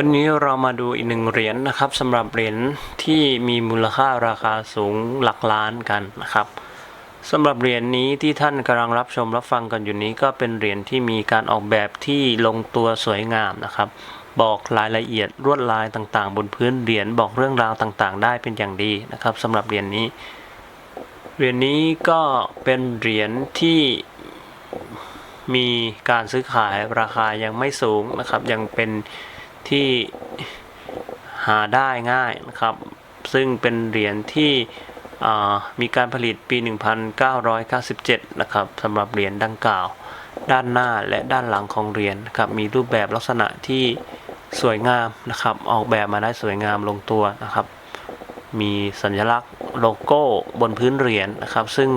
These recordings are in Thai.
วันนี้เรามาดูอีกหนึ่งเหรียญนะครับสำหรับเหรียญที่มีมูลค่าราคาสูงหลักล้านกันนะครับสำหรับเหรียญนี้ที่ท่านกำลังรับชมรับฟังกันอยู่นี้ก็เป็นเหรียญที่มีการออกแบบที่ลงตัวสวยงามนะครับ บอกรายละเอียดลวดลายต่างๆ บนพื้นเหรียญบอกเรื่องราวต่างๆ ได้เป็นอย่างดีนะครับสำหรับเหรียญนี้เหรียญนี้ก็เป็นเหรียญที่มีการซื้อขายราคายังไม่สูงนะครับยังเป็น ที่หาได้ง่ายนะครับ ซึ่งเป็นเหรียญที่มีการผลิตปี 1997 นะครับสำหรับเหรียญดังกล่าว ด้านหน้าและด้านหลังของเหรียญครับมีรูปแบบลักษณะที่สวยงามนะครับ ออกแบบมาได้สวยงามลงตัวนะครับ มีสัญลักษณ์โลโก้บนพื้นเหรียญนะครับ ซึ่ง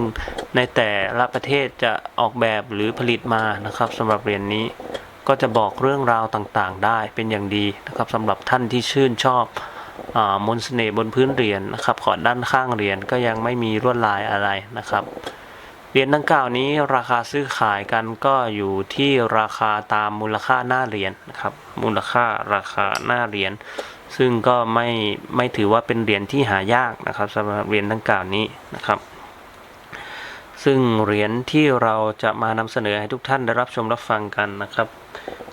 ในแต่ละประเทศจะออกแบบหรือผลิตมานะครับสำหรับเหรียญนี้ ก็จะบอกเรื่องราวต่างๆ ได้เป็นอย่างดีนะครับสำหรับท่านที่ชื่นชอบอมนต์เสน่ห์บนพื้นเหรียญนะครับขอด้านข้างเหรียญก็ยังไม่มีลวดลายอะไรนะครับเหรียญดังกล่าวนี้ราคาซื้อขายกันก็อยู่ที่ราคาตามมูลค่าหน้าเหรียญนะครับ มูลค่าราคาหน้าเหรียญซึ่งก็ไม่ไม่ถือว่าเป็นเหรียญที่หายากนะครับสำหรับเหรียญดังกล่าวนี้นะครับ ซึ่งเหรียญที่เราจะมานำเสนอให้ทุกท่านได้รับชมรับฟังกันนะครับ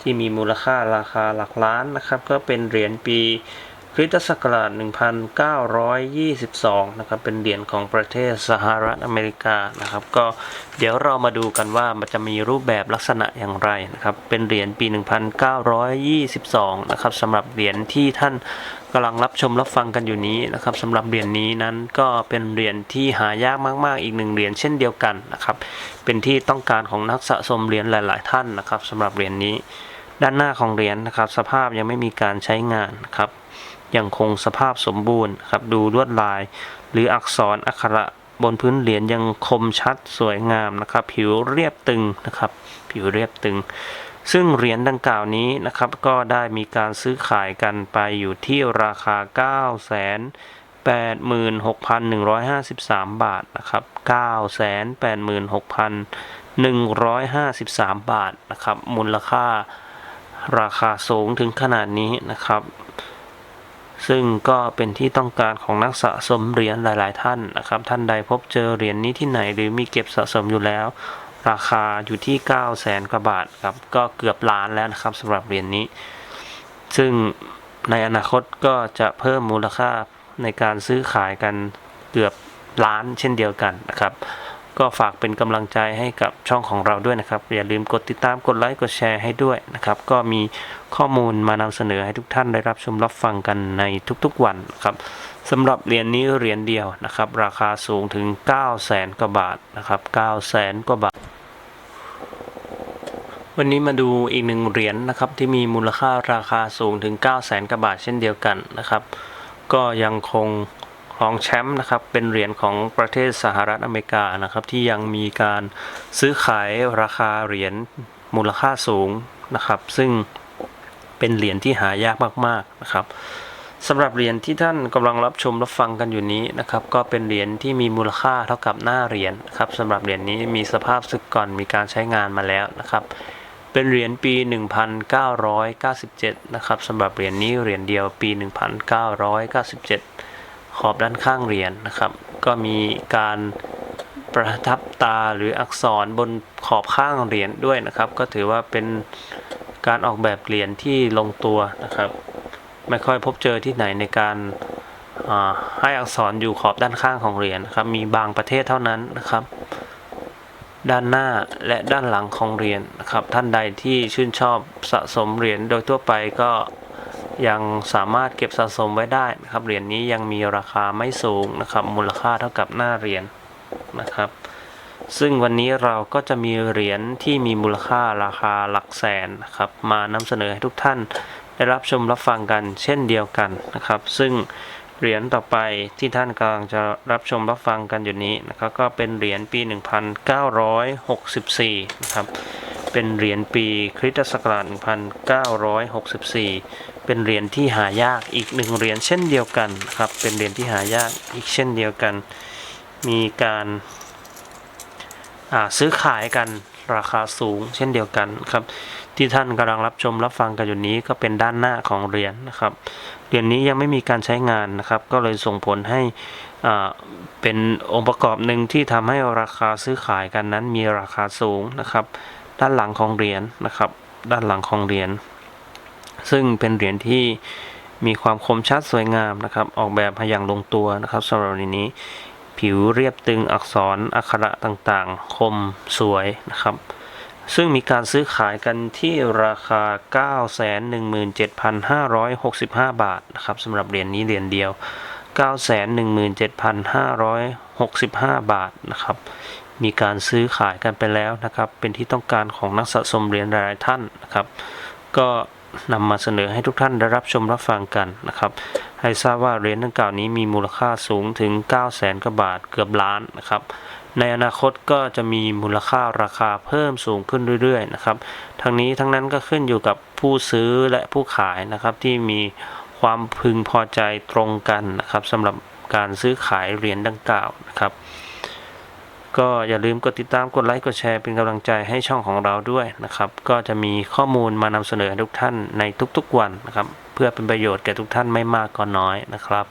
ที่มีมูลค่าราคาหลักล้านนะครับ ก็เป็นเหรียญปี คริสตศักราช 1922 นะครับ เป็นเหรียญของประเทศสหรัฐอเมริกา นะครับ ก็เดี๋ยวเรามาดูกันว่ามันจะมีรูปแบบลักษณะอย่างไรนะครับ เป็นเหรียญปี 1922 นะครับสำหรับเหรียญที่ท่านกำลังรับชมรับฟังกันอยู่นี้นะครับสำหรับเหรียญนี้นั้นก็เป็นเหรียญที่หายากมากๆ อีกหนึ่งเหรียญเช่นเดียวกันนะครับ เป็นที่ต้องการของนักสะสมเหรียญหลาย ๆ ท่านนะครับสำหรับเหรียญนี้ ด้านหน้าของเหรียญนะครับ สภาพยังไม่มีการใช้งานนะครับ ยังคงสภาพสมบูรณ์ครับดูลวดลาย หรืออักษรอักขระบนพื้นเหรียญยังคมชัดสวยงามนะครับ ผิวเรียบตึงนะครับ ผิวเรียบตึง ซึ่งเหรียญดังกล่าวนี้นะครับ ก็ได้มีการซื้อขายกันไปอยู่ที่ราคา9 8 6 1 5 3 บาทนะครับ 9 8 6 153 บาทนะครับ มูลค่าราคาสูงถึงขนาดนี้นะครับ ซึ่งก็เป็นที่ต้องการของนักสะสมเหรียญหลาย ๆ ท่านนะครับ ท่านใดพบเจอเหรียญนี้ที่ไหนหรือมีเก็บสะสมอยู่แล้ว ราคาอยู่ที่ 9 0 0แสนกว่าบาทครับก็เกือบล้านแล้วนะครับสำหรับเหรียญนี้ ซึ่งในอนาคตก็จะเพิ่มมูลค่าในการซื้อขายกันเกือบล้านเช่นเดียวกันนะครับ ก็ฝากเป็นกำลังใจให้กับช่องของเราด้วยนะครับ อย่าลืมกดติดตามกดไลค์กดแชร์ให้ด้วยนะครับ ก็มีข้อมูลมานำเสนอให้ทุกท่านได้รับชมรับฟังกันในทุกๆวันนะครับสำหรับเหรียญนี้เหรียญเดียวนะครับ ราคาสูงถึง 9 0 0แสนกว่าบาทนะครับ9 0 0แสนกว่าบาท วันนี้มาดูอีกหนึ่งเหรียญนะครับที่มีมูลค่าราคาสูงถึง 9 0 0แสนกว่าบาทเช่นเดียวกันนะครับ ก็ยังคง ครองแชมป์นะครับ เป็นเหรียญของประเทศสหรัฐอเมริกานะครับ ที่ยังมีการซื้อขายราคาเหรียญมูลค่าสูงนะครับ ซึ่งเป็นเหรียญที่หายากมากๆนะครับสำหรับเหรียญที่ท่านกำลังรับชมรับฟังกันอยู่นี้นะครับ ก็เป็นเหรียญที่มีมูลค่าเท่ากับหน้าเหรียญนะครับสำหรับเหรียญนี้มีสภาพสึกก่อนมีการใช้งานมาแล้วนะครับ เป็นเหรียญปี 1997 นะครับสำหรับเหรียญนี้เหรียญเดียวปี 1997 ขอบด้านข้างเหรียญนะครับ ก็มีการประทับตาหรืออักษรบนขอบข้างเหรียญด้วยนะครับ ก็ถือว่าเป็นการออกแบบเหรียญที่ลงตัวนะครับ ไม่ค่อยพบเจอที่ไหนในการาให้อักษรอยู่ขอบด้านข้างของเหรียญครับมีบางประเทศเท่านั้นนะครับ ด้านหน้าและด้านหลังของเหรียญนะครับ ท่านใดที่ชื่นชอบสะสมเหรียญโดยทั่วไปก็ ยังสามารถเก็บสะสมไว้ได้นะครับเหรียญนี้ยังมีราคาไม่สูงนะครับ มูลค่าเท่ากับหน้าเหรียญนะครับ ซึ่งวันนี้เราก็จะมีเหรียญที่มีมูลค่าราคาหลักแสนนะครับ มานำเสนอให้ทุกท่านได้รับชมรับฟังกันเช่นเดียวกันนะครับ ซึ่งเหรียญต่อไปที่ท่านกำลังจะรับชมรับฟังกันอยู่นี้นะครับก็เป็นเหรียญปี 1964 นะครับ เป็นเหรียญปีคริสตศักราช 1964 เป็นเหรียญที่หายากอีกหนึ่งเหรียญเช่นเดียวกันนะครับ เป็นเหรียญที่หายากอีกเช่นเดียวกัน มีการซื้อขายกันราคาสูงเช่นเดียวกันครับ ที่ท่านกำลังรับชมรับฟังกันอยู่นี้ก็เป็นด้านหน้าของเหรียญนะครับเหรียญนี้ยังไม่มีการใช้งานนะครับ ก็เลยส่งผลให้เป็นองค์ประกอบหนึ่งที่ทำให้ราคาซื้อขายกันนั้นมีราคาสูงนะครับ ด้านหลังของเหรียญนะครับ ด้านหลังของเหรียญ ซึ่งเป็นเหรียญที่มีความคมชัดสวยงามนะครับ ออกแบบมาอย่างลงตัวนะครับสำหรับเหรียญนี้ ผิวเรียบตึงอักษรอักขระต่างๆ คมสวยนะครับ ซึ่งมีการซื้อขายกันที่ราคา 917,565 บาทนะครับสำหรับเหรียญนี้เหรียญเดียว 917,565 บาทนะครับมีการซื้อขายกันไปแล้วนะครับ เป็นที่ต้องการของนักสะสมเหรียญหลายๆท่านนะครับ ก็ นำมาเสนอให้ทุกท่านได้รับชมรับฟังกันนะครับ ให้ทราบว่าเหรียญดังกล่าวนี้มีมูลค่าสูงถึง 9 0 0แสนกว่าบาทเกือบล้านนะครับ ในอนาคตก็จะมีมูลค่าราคาเพิ่มสูงขึ้นเรื่อยๆนะครับทั้งนี้ทั้งนั้นก็ขึ้นอยู่กับผู้ซื้อและผู้ขายนะครับที่มีความพึงพอใจตรงกันนะครับสำหรับการซื้อขายเหรียญดังกล่าวนะครับ ก็อย่าลืมกดติดตามกดไลค์กดแชร์เป็นกำลังใจให้ช่องของเราด้วยนะครับ ก็จะมีข้อมูลมานำเสนอให้ทุกท่านในทุกๆวันนะครับ เพื่อเป็นประโยชน์แก่ทุกท่านไม่มากก็น้อยนะครับ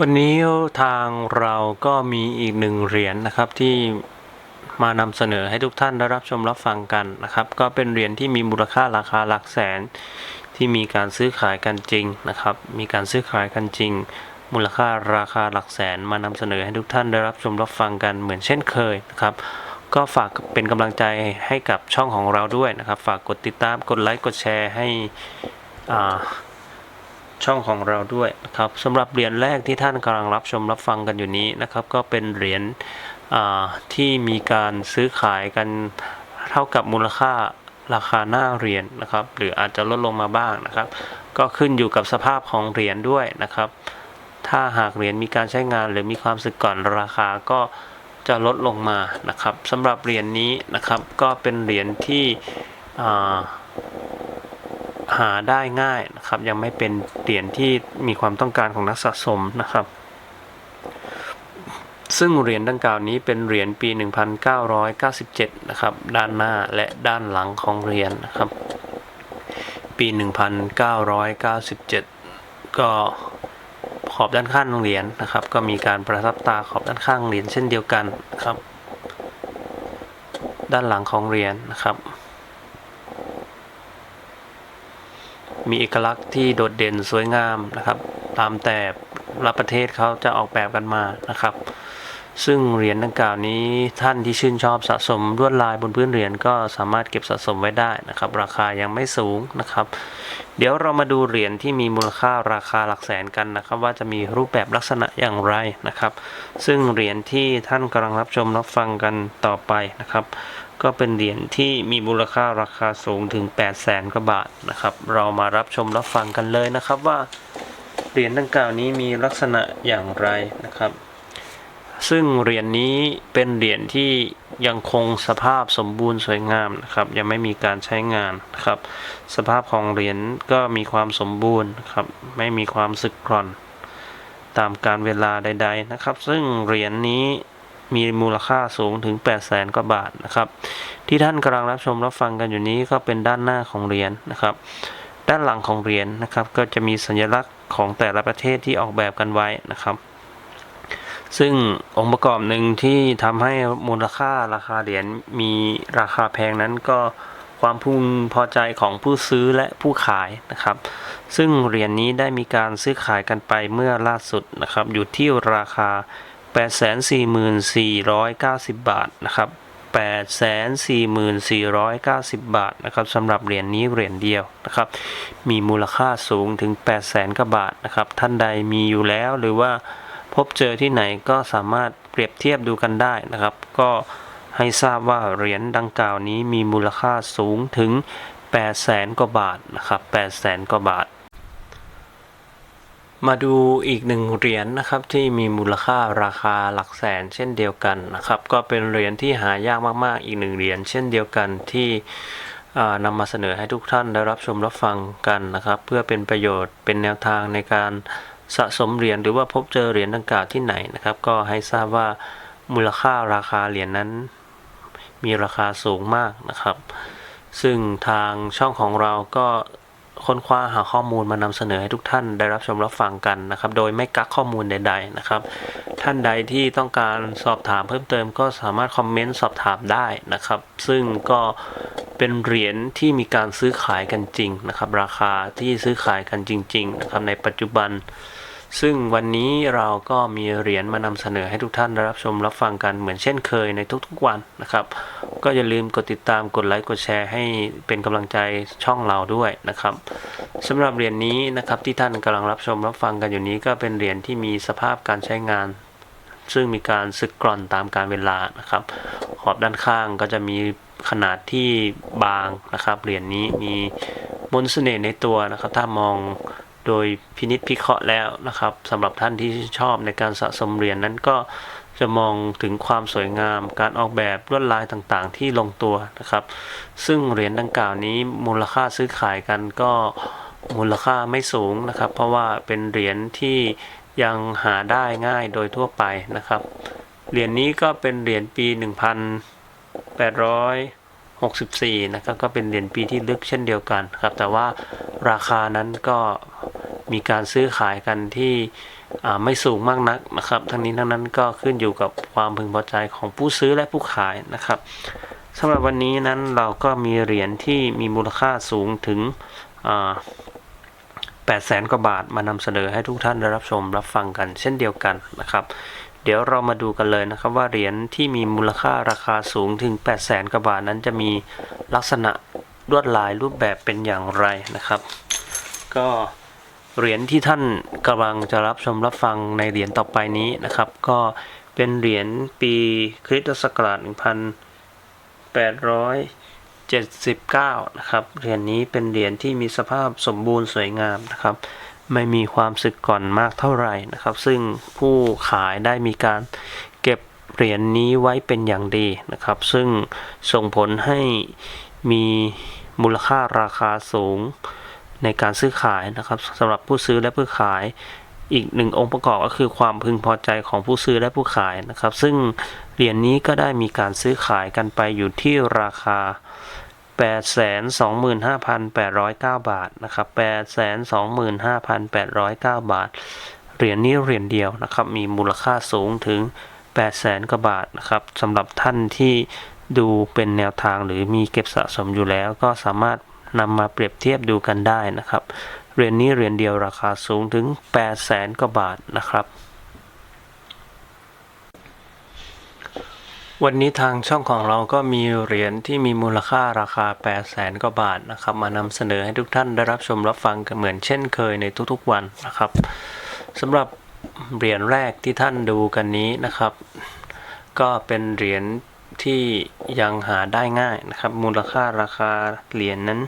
วันนี้ทางเราก็มีอีกหนึ่งเหรียญนะครับที่มานำเสนอให้ทุกท่านได้รับชมรับฟังกันนะครับ ก็เป็นเหรียญที่มีมูลค่าราคาหลักแสนที่มีการซื้อขายกันจริงนะครับ มีการซื้อขายกันจริง มูลค่าราคาหลักแสนมานำเสนอให้ทุกท่านได้รับชมรับฟังกันเหมือนเช่นเคยนะครับ ก็ฝากเป็นกำลังใจให้กับช่องของเราด้วยนะครับ ฝากกดติดตามกดไลค์กดแชร์ให้อ่าช่องของเราด้วยนะครับสำหรับเหรียญแรกที่ท่านกำลังรับชมรับฟังกันอยู่นี้นะครับ ก็เป็นเหรียญที่มีการซื้อขายกันเท่ากับมูลค่าราคาหน้าเหรียญนะครับ หรืออาจจะลดลงมาบ้างนะครับ ก็ขึ้นอยู่กับสภาพของเหรียญด้วยนะครับ ถ้าหากเหรียญมีการใช้งานหรือมีความสึกก่อนราคาก็จะลดลงมานะครับสำหรับเหรียญนี้นะครับก็เป็นเหรียญที่าหาได้ง่ายนะครับ ยังไม่เป็นเหรียญที่มีความต้องการของนักสะสมนะครับ ซึ่งเหรียญดังกล่าวนี้เป็นเหรียญปี 1997 นะครับ ด้านหน้าและด้านหลังของเหรียญนะครับ ปี 1997 ก็ ขอบด้านข้างเหรียญนะครับ ก็มีการประทับตาขอบด้านข้างเหรียญเช่นเดียวกันนะครับ ด้านหลังของเหรียญนะครับ มีเอกลักษณ์ที่โดดเด่นสวยงามนะครับ ตามแต่ละประเทศเขาจะออกแบบกันมานะครับ ซึ่งเหรียญดังกล่าวนี้ท่านที่ชื่นชอบสะสมลวดลายบนพื้นเหรียญก็สามารถเก็บสะสมไว้ได้นะครับ ราคายังไม่สูงนะครับ เดี๋ยวเรามาดูเหรียญที่มีมูลค่าราคาหลักแสนกันนะครับ ว่าจะมีรูปแบบลักษณะอย่างไรนะครับ ซึ่งเหรียญที่ท่านกำลังรับชมรับฟังกันต่อไปนะครับ ก็เป็นเหรียญที่มีมูลค่าราคาสูงถึง 8 0 0แสนกว่าบาทนะครับ เรามารับชมรับฟังกันเลยนะครับว่าเหรียญดังกล่าวนี้มีลักษณะอย่างไรนะครับ ซึ่งเหรียญนี้เป็นเหรียญที่ยังคงสภาพสมบูรณ์สวยงามนะครับ ยังไม่มีการใช้งานนะครับ สภาพของเหรียญก็มีความสมบูรณ์ครับ ไม่มีความสึกกร่อน ตามการเวลาใด ๆนะครับ ซึ่งเหรียญนี้มีมูลค่าสูงถึง 8 0 0แสนกว่าบาทนะครับ ที่ท่านกำลังรับชมรับฟังกันอยู่นี้ก็เป็นด้านหน้าของเหรียญนะครับ ด้านหลังของเหรียญนะครับ ก็จะมีสัญลักษณ์ของแต่ละประเทศที่ออกแบบกันไว้นะครับ ซึ่งองค์ประกอบหนึ่งที่ทำให้มูลค่าราคาเหรียญมีราคาแพงนั้นก็ความพึงพอใจของผู้ซื้อและผู้ขายนะครับ ซึ่งเหรียญนี้ได้มีการซื้อขายกันไปเมื่อล่าสุดนะครับ อยู่ที่ราคา 844,490 บาทนะครับ 844,490 บาทนะครับสำหรับเหรียญนี้เหรียญเดียวนะครับ มีมูลค่าสูงถึง 800,000กว่าบาทนะครับ ท่านใดมีอยู่แล้วหรือว่า พบเจอที่ไหนก็สามารถเปรียบเทียบดูกันได้นะครับ ก็ให้ทราบว่าเหรียญดังกล่าวนี้มีมูลค่าสูงถึง 800,000กว่าบาทนะครับ800,000กว่าบาท มาดูอีกหนึ่งเหรียญนะครับที่มีมูลค่าราคาหลักแสนเช่นเดียวกันนะครับ ก็เป็นเหรียญที่หายากมากๆ อีกหนึ่งเหรียญเช่นเดียวกันที่นำมาเสนอให้ทุกท่านได้รับชมรับฟังกันนะครับ เพื่อเป็นประโยชน์เป็นแนวทางในการ สะสมเหรียญหรือว่าพบเจอเหรียญดังกล่าวที่ไหนนะครับ ก็ให้ทราบว่ามูลค่าราคาเหรียญนั้น มีราคาสูงมากนะครับ ซึ่งทางช่องของเราก็ค้นคว้าหาข้อมูลมานำเสนอให้ทุกท่านได้รับชมรับฟังกันนะครับ โดยไม่กักข้อมูลใด ๆนะครับ ท่านใดที่ต้องการสอบถามเพิ่มเติมก็สามารถคอมเมนต์สอบถามได้นะครับ ซึ่งก็เป็นเหรียญที่มีการซื้อขายกันจริงนะครับ ราคาที่ซื้อขายกันจริง ๆ นะครับในปัจจุบัน ซึ่งวันนี้เราก็มีเหรียญมานำเสนอให้ทุกท่านรับชมรับฟังกันเหมือนเช่นเคยในทุกๆวันนะครับ ก็อย่าลืมกดติดตามกดไลค์กดแชร์ให้เป็นกำลังใจช่องเราด้วยนะครับสำหรับเหรียญนี้นะครับที่ท่านกำลังรับชมรับฟังกันอยู่นี้ก็เป็นเหรียญที่มีสภาพการใช้งาน ซึ่งมีการสึกกร่อนตามการเวลานะครับ ขอบด้านข้างก็จะมีขนาดที่บางนะครับเหรียญนี้มีมนต์เสน่ห์ในตัวนะครับ ถ้ามอง โดยพินิจพิเคราะห์แล้วนะครับสำหรับท่านที่ชอบในการสะสมเหรียญนั้นก็จะมองถึงความสวยงาม การออกแบบลวดลายต่างๆ ที่ลงตัวนะครับ ซึ่งเหรียญดังกล่าวนี้มูลค่าซื้อขายกันก็มูลค่าไม่สูงนะครับ เพราะว่าเป็นเหรียญที่ยังหาได้ง่ายโดยทั่วไปนะครับ เหรียญนี้ก็เป็นเหรียญปี 64นะครับก็เป็นเหรียญปีที่ลึกเช่นเดียวกันครับแต่ว่าราคานั้นก็มีการซื้อขายกันที่ไม่สูงมากนักนะครับทั้งนี้ทั้งนั้นก็ขึ้นอยู่กับความพึงพอใจของผู้ซื้อและผู้ขายนะครับสำหรับวันนี้นั้นเราก็มีเหรียญที่มีมูลค่าสูงถึงอ่า8แสนกว่าบาทมานำเสนอให้ทุกท่านได้รับชมรับฟังกันเช่นเดียวกันนะครับ เดี๋ยวเรามาดูกันเลยนะครับว่าเหรียญที่มีมูลค่าราคาสูงถึง 8 0 0แสนกว่าบาทนั้นจะมีลักษณะลวดลายรูปแบบเป็นอย่างไรนะครับ ก็เหรียญที่ท่านกำลังจะรับชมรับฟังในเหรียญต่อไปนี้นะครับ ก็เป็นเหรียญปีคริสตศักราช1879 นะครับเหรียญนี้เป็นเหรียญที่มีสภาพสมบูรณ์สวยงามนะครับ ไม่มีความสึกก่อนมากเท่าไหร่นะครับ ซึ่งผู้ขายได้มีการเก็บเหรียญนี้ไว้เป็นอย่างดีนะครับ ซึ่งส่งผลให้มีมูลค่าราคาสูงในการซื้อขายนะครับสำหรับผู้ซื้อและผู้ขายอีกหนึ่งองค์ประกอบก็คือความพึงพอใจของผู้ซื้อและผู้ขายนะครับ ซึ่งเหรียญนี้ก็ได้มีการซื้อขายกันไปอยู่ที่ราคา 825,809 บาทนะครับ825,809 บาท เหรียญนี้เหรียญเดียวนะครับ มีมูลค่าสูงถึง 800,000กว่าบาทนะครับสำหรับท่านที่ดูเป็นแนวทางหรือมีเก็บสะสมอยู่แล้ว ก็สามารถนำมาเปรียบเทียบดูกันได้นะครับ เหรียญนี้เหรียญเดียวราคาสูงถึง 800,000กว่าบาทนะครับ วันนี้ทางช่องของเราก็มีเหรียญที่มีมูลค่าราคา 8 0 0แสนกว่าบาทนะครับ มานำเสนอให้ทุกท่านได้รับชมรับฟังกันเหมือนเช่นเคยในทุกๆวันนะครับสำหรับเหรียญแรกที่ท่านดูกันนี้นะครับ ก็เป็นเหรียญที่ยังหาได้ง่ายนะครับ มูลค่าราคาเหรียญนั้น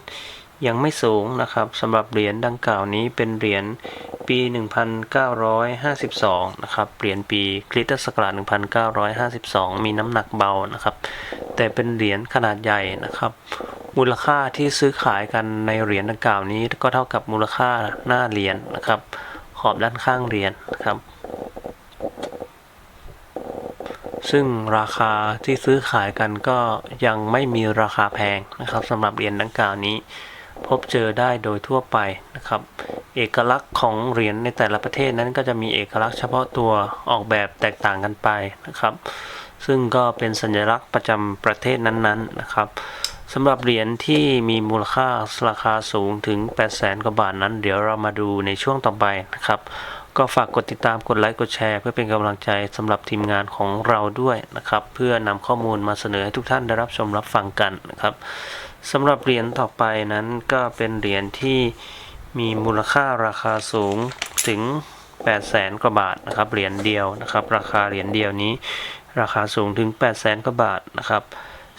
ยังไม่สูงนะครับสำหรับเหรียญดังกล่าวนี้เป็นเหรียญปี 1952 นะครับ เหรียญปีคริสตศักราช1952 มีน้ำหนักเบานะครับ แต่เป็นเหรียญขนาดใหญ่นะครับ มูลค่าที่ซื้อขายกันในเหรียญดังกล่าวนี้ก็เท่ากับมูลค่าหน้าเหรียญนะครับ ขอบด้านข้างเหรียญนะครับ ซึ่งราคาที่ซื้อขายกันก็ยังไม่มีราคาแพงนะครับสำหรับเหรียญดังกล่าวนี้ พบเจอได้โดยทั่วไปนะครับ เอกลักษณ์ของเหรียญในแต่ละประเทศนั้นก็จะมีเอกลักษณ์เฉพาะตัวออกแบบแตกต่างกันไปนะครับ ซึ่งก็เป็นสัญลักษณ์ประจำประเทศนั้นๆนะครับสำหรับเหรียญที่มีมูลค่าราคาสูงถึง 8 0 0แสนกว่าบาทนั้น เดี๋ยวเรามาดูในช่วงต่อไปนะครับ ก็ฝากกดติดตามกดไลค์กดแชร์ เพื่อเป็นกำลังใจสำหรับทีมงานของเราด้วยนะครับ เพื่อนำข้อมูลมาเสนอให้ทุกท่านได้รับชมรับฟังกันนะครับ สำหรับเหรียญต่อไปนั้นก็เป็นเหรียญที่มีมูลค่าราคาสูงถึง 8 0 0แสนกว่าบาทนะครับเหรียญเดียวนะครับ ราคาเหรียญเดียวนี้ ราคาสูงถึง 8 0 0แสนกว่าบาทนะครับ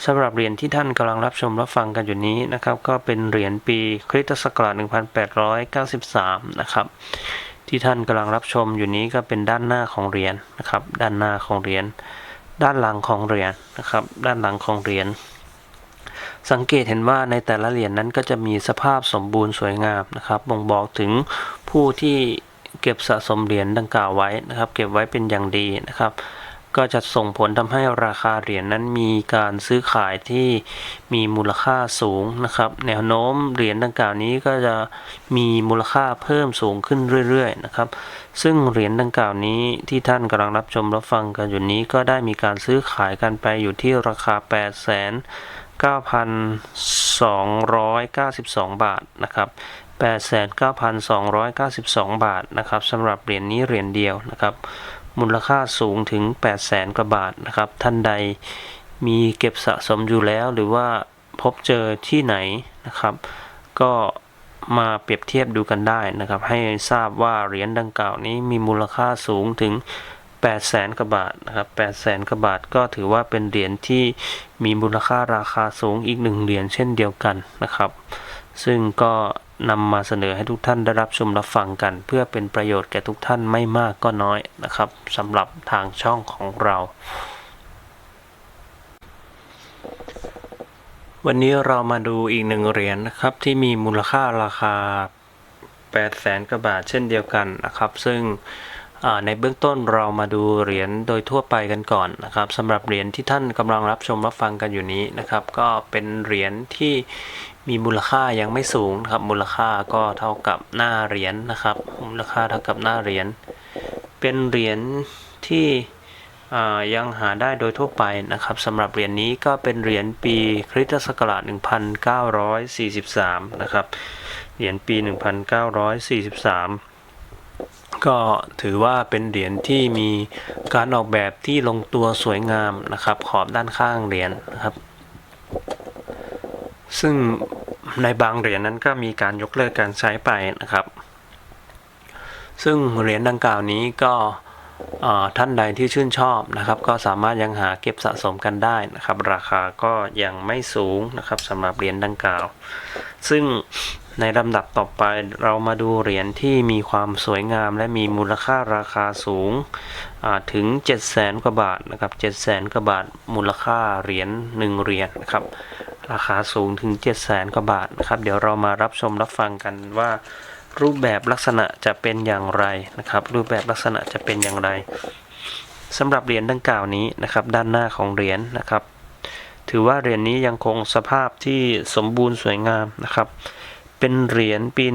สำหรับเหรียญที่ท่านกำลังรับชมรับฟังกันอยู่นี้นะครับ ก็เป็นเหรียญปีคริสตศักราช 1893 นะครับ ที่ท่านกำลังรับชมอยู่นี้ก็เป็นด้านหน้าของเหรียญนะครับ ด้านหน้าของเหรียญด้านหลังของเหรียญนะครับ ด้านหลังของเหรียญ สังเกตเห็นว่าในแต่ละเหรียญนั้นก็จะมีสภาพสมบูรณ์สวยงามนะครับ บ่งบอกถึงผู้ที่เก็บสะสมเหรียญดังกล่าวไว้นะครับ เก็บไว้เป็นอย่างดีนะครับ ก็จะส่งผลทำให้ราคาเหรียญนั้นมีการซื้อขายที่มีมูลค่าสูงนะครับ แนวโน้มเหรียญดังกล่าวนี้ก็จะมีมูลค่าเพิ่มสูงขึ้นเรื่อยๆนะครับ ซึ่งเหรียญดังกล่าวนี้ที่ท่านกำลังรับชมรับฟังกันอยู่นี้ก็ได้มีการซื้อขายกันไปอยู่ที่ราคา8 9 9,292 บาทนะครับ89,292 บาทนะครับสำหรับเหรียญนี้เหรียญเดียวนะครับ มูลค่าสูงถึง 8 0 0แสนกว่าบาทนะครับ ท่านใดมีเก็บสะสมอยู่แล้วหรือว่าพบเจอที่ไหนนะครับ ก็มาเปรียบเทียบดูกันได้นะครับ ให้ทราบว่าเหรียญดังกล่าวนี้มีมูลค่าสูงถึง 8 0 0แสนกว่าบาทนะครับ8 0 0แสนกว่าบาทก็ถือว่าเป็นเหรียญที่มีมูลค่าราคาสูงอีกหนึ่งเหรียญเช่นเดียวกันนะครับ ซึ่งก็นำมาเสนอให้ทุกท่านได้รับชมรับฟังกัน เพื่อเป็นประโยชน์แก่ทุกท่านไม่มากก็น้อยนะครับสำหรับทางช่องของเราวันนี้เรามาดูอีกหนึ่งเหรียญนะครับที่มีมูลค่าราคา 8 0 0แสนกว่าบาทเช่นเดียวกันนะครับ ซึ่ง ในเบื้องต้นเรามาดูเหรียญโดยทั่วไปกันก่อนนะครับสำหรับเหรียญที่ท่านกำลังรับชมรับฟังกันอยู่นี้นะครับ ก็เป็นเหรียญที่มีมูลค่ายังไม่สูงนะครับมูลค่าก็เท่ากับหน้าเหรียญนะครับ มูลค่าเท่ากับหน้าเหรียญเป็นเหรียญที่ยังหาได้โดยทั่วไปนะครับสำหรับเหรียญนี้ก็เป็นเหรียญปีคริสตศักราช 1943 นะครับเหรียญปี 1943 ก็ถือว่าเป็นเหรียญที่มีการออกแบบที่ลงตัวสวยงามนะครับ ขอบด้านข้างเหรียญนะครับ ซึ่งในบางเหรียญนั้นก็มีการยกเลิกการใช้ไปนะครับ ซึ่งเหรียญดังกล่าวนี้ก็ ท่านใดที่ชื่นชอบนะครับ ก็สามารถยังหาเก็บสะสมกันได้นะครับ ราคาก็ยังไม่สูงนะครับสำหรับเหรียญดังกล่าว ซึ่งในลำดับต่อไปเรามาดูเหรียญที่มีความสวยงามและมีมูลค่าราคาสูงถึง 7 0 0แสนกว่าบาทนะครับ7 0 0แสนกว่าบาทมูลค่าเหรียญ1เหรียญนะครับราคาสูงถึง 7 0 0แสนกว่าบาทนะครับเดี๋ยวเรามารับชมรับฟังกันว่า รูปแบบลักษณะจะเป็นอย่างไรนะครับ รูปแบบลักษณะจะเป็นอย่างไรสำหรับเหรียญดังกล่าวนี้นะครับ ด้านหน้าของเหรียญนะครับ ถือว่าเหรียญนี้ยังคงสภาพที่สมบูรณ์สวยงามนะครับ เป็นเหรียญปี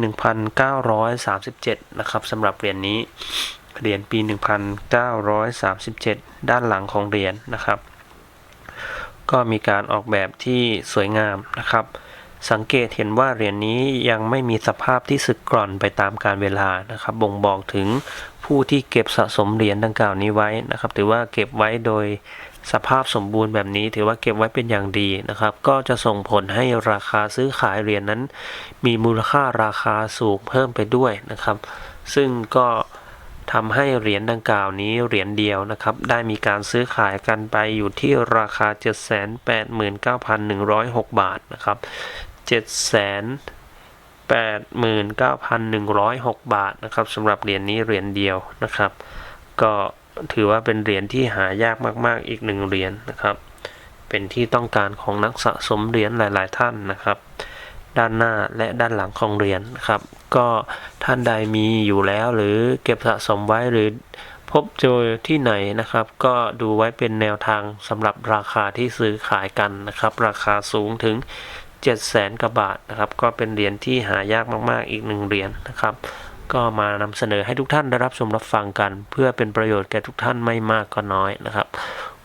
1937 นะครับสำหรับเหรียญนี้เหรียญปี 1937 ด้านหลังของเหรียญนะครับ ก็มีการออกแบบที่สวยงามนะครับ สังเกตเห็นว่าเหรียญนี้ยังไม่มีสภาพที่สึกกร่อนไปตามกาลเวลานะครับ บ่งบอกถึงผู้ที่เก็บสะสมเหรียญดังกล่าวนี้ไว้นะครับ ถือว่าเก็บไว้โดยสภาพสมบูรณ์แบบนี้ ถือว่าเก็บไว้เป็นอย่างดีนะครับ ก็จะส่งผลให้ราคาซื้อขายเหรียญนั้น มีมูลค่าราคาสูงเพิ่มไปด้วยนะครับ ซึ่งก็ทำให้เหรียญดังกล่าวนี้เหรียญเดียวนะครับ ได้มีการซื้อขายกันไปอยู่ที่ราคา 789,106 บาทนะครับ 7 89,106 บาทนะครับสำหรับเหรียญนี้เหรียญเดียวนะครับ ก็ถือว่าเป็นเหรียญที่หายากมากๆอีกหนึ่งเหรียญนะครับ เป็นที่ต้องการของนักสะสมเหรียญหลาย ๆ ท่านนะครับ ด้านหน้าและด้านหลังของเหรียญนะครับ ก็ท่านใดมีอยู่แล้วหรือเก็บสะสมไว้หรือพบเจอที่ไหนนะครับ ก็ดูไว้เป็นแนวทางสำหรับราคาที่ซื้อขายกันนะครับ ราคาสูงถึง 7แสนกว่าบาทนะครับ ก็เป็นเหรียญที่หายากมาก ๆ อีกหนึ่งเหรียญนะครับ ก็มานำเสนอให้ทุกท่านได้รับชมรับฟังกัน เพื่อเป็นประโยชน์แก่ทุกท่านไม่มากก็น้อยนะครับ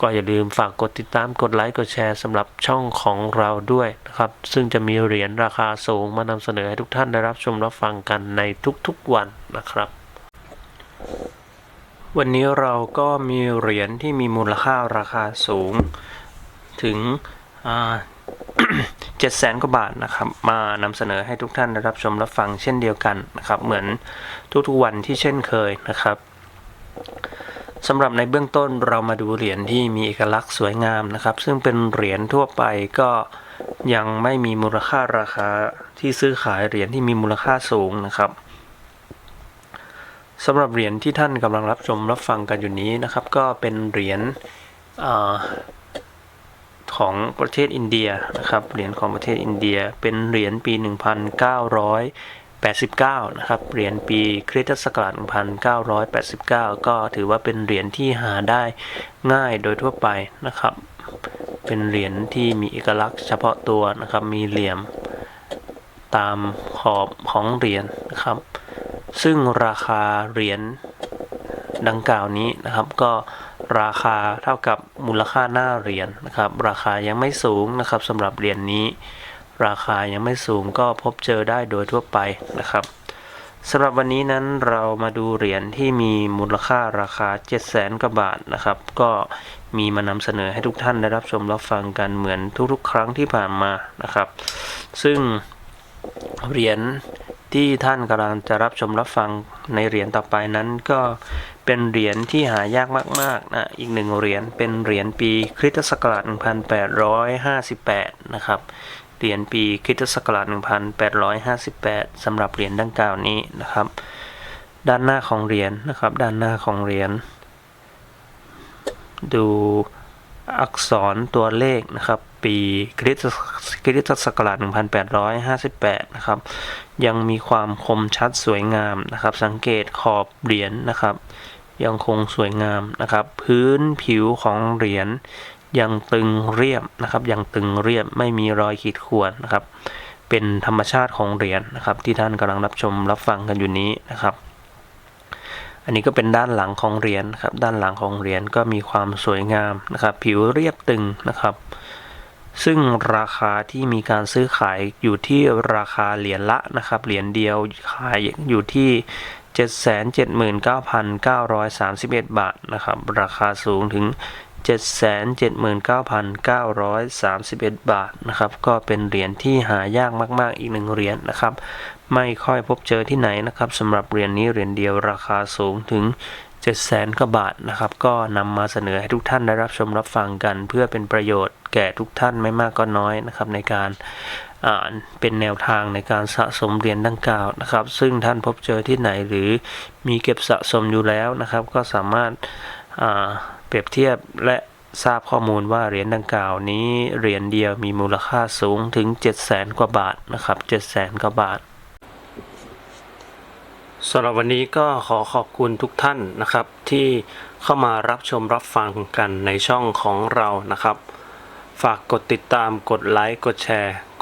ก็อย่าลืมฝากกดติดตามกดไลค์กดแชร์สำหรับช่องของเราด้วยนะครับ ซึ่งจะมีเหรียญราคาสูงมานำเสนอให้ทุกท่านได้รับชมรับฟังกันในทุกๆวันนะครับวันนี้เราก็มีเหรียญที่มีมูลค่าราคาสูงถึง เจ็ดแสนกว่าบาทนะครับ มานำเสนอให้ทุกท่านได้รับชมรับฟังเช่นเดียวกันนะครับ เหมือนทุกๆวันที่เช่นเคยนะครับสำหรับในเบื้องต้นเรามาดูเหรียญที่มีเอกลักษณ์สวยงามนะครับ ซึ่งเป็นเหรียญทั่วไปก็ยังไม่มีมูลค่าราคาที่ซื้อขายเหรียญที่มีมูลค่าสูงนะครับสำหรับเหรียญที่ท่านกำลังรับชมรับฟังกันอยู่นี้นะครับ ก็เป็นเหรียญอา ของประเทศอินเดียนะครับเหรียญของประเทศอินเดียเป็นเหรียญปี 1989 นะครับเหรียญปีคริสตศักราช 1989 ก็ถือว่าเป็นเหรียญที่หาได้ง่ายโดยทั่วไปนะครับ เป็นเหรียญที่มีเอกลักษณ์เฉพาะตัวนะครับมีเหลี่ยมตามขอบของเหรียญนะครับ ซึ่งราคาเหรียญดังกล่าวนี้นะครับก็ ราคาเท่ากับมูลค่าหน้าเหรียญนะครับ ราคายังไม่สูงนะครับสำหรับเหรียญนี้ ราคายังไม่สูงก็พบเจอได้โดยทั่วไปนะครับสำหรับวันนี้นั้นเรามาดูเหรียญที่มีมูลค่าราคา 7 0 0แสนกว่าบาทนะครับ ก็มีมานำเสนอให้ทุกท่านได้รับชมรับฟังกันเหมือนทุกๆ ครั้งที่ผ่านมานะครับ ซึ่งเหรียญที่ท่านกำลังจะรับชมรับฟังในเหรียญต่อไปนั้นก็ เป็นเหรียญที่หายากมากๆนะอีกหนึ่งเหรียญเป็นเหรียญปีคริสตศักราช 1858 นะครับเหรียญปีคริสตศักราช 1858สำหรับเหรียญดังกล่าวนี้นะครับ ด้านหน้าของเหรียญนะครับ ด้านหน้าของเหรียญดูอักษรตัวเลขนะครับ ปีคริสตคริสตศักราช 1858 นะครับ ยังมีความคมชัดสวยงามนะครับ สังเกตขอบเหรียญนะครับ ยังคงสวยงามนะครับ พื้นผิวของเหรียญยังตึงเรียบนะครับ ยังตึงเรียบไม่มีรอยขีดข่วนนะครับ เป็นธรรมชาติของเหรียญนะครับ ที่ท่านกำลังรับชมรับฟังกันอยู่นี้นะครับ อันนี้ก็เป็นด้านหลังของเหรียญครับ ด้านหลังของเหรียญก็มีความสวยงามนะครับ ผิวเรียบตึงนะครับ ซึ่งราคาที่มีการซื้อขายอยู่ที่ราคาเหรียญละนะครับ เหรียญเดียวขายอยู่ที่ 779,931 บาทนะครับ ราคาสูงถึง 779,931 บาทนะครับ ก็เป็นเหรียญที่หายากมาก ๆ อีกหนึ่งเหรียญนะครับ ไม่ค่อยพบเจอที่ไหนนะครับสำหรับเหรียญนี้เหรียญเดียวราคาสูงถึง7 0 0 0 0 0กว่าบาทนะครับ ก็นำมาเสนอให้ทุกท่านได้รับชมรับฟังกัน เพื่อเป็นประโยชน์แก่ทุกท่านไม่มากก็น้อยนะครับในการ อ่านเป็นแนวทางในการสะสมเหรียญดังกล่าวนะครับ ซึ่งท่านพบเจอที่ไหนหรือมีเก็บสะสมอยู่แล้วนะครับ ก็สามารถาเปรียบเทียบและทราบข้อมูลว่าเหรียญดังกล่าวนี้เหรียญเดียวมีมูลค่าสูงถึง 7 0 0 0 0 0กว่าบาทนะครับ7 0 0 0 0 0กว่าบาทสำหรับวันนี้ก็ขอขอบคุณทุกท่านนะครับ ที่เข้ามารับชมรับฟังกันในช่องของเรานะครับ ฝากกดติดตามกดไลค์กดแชร์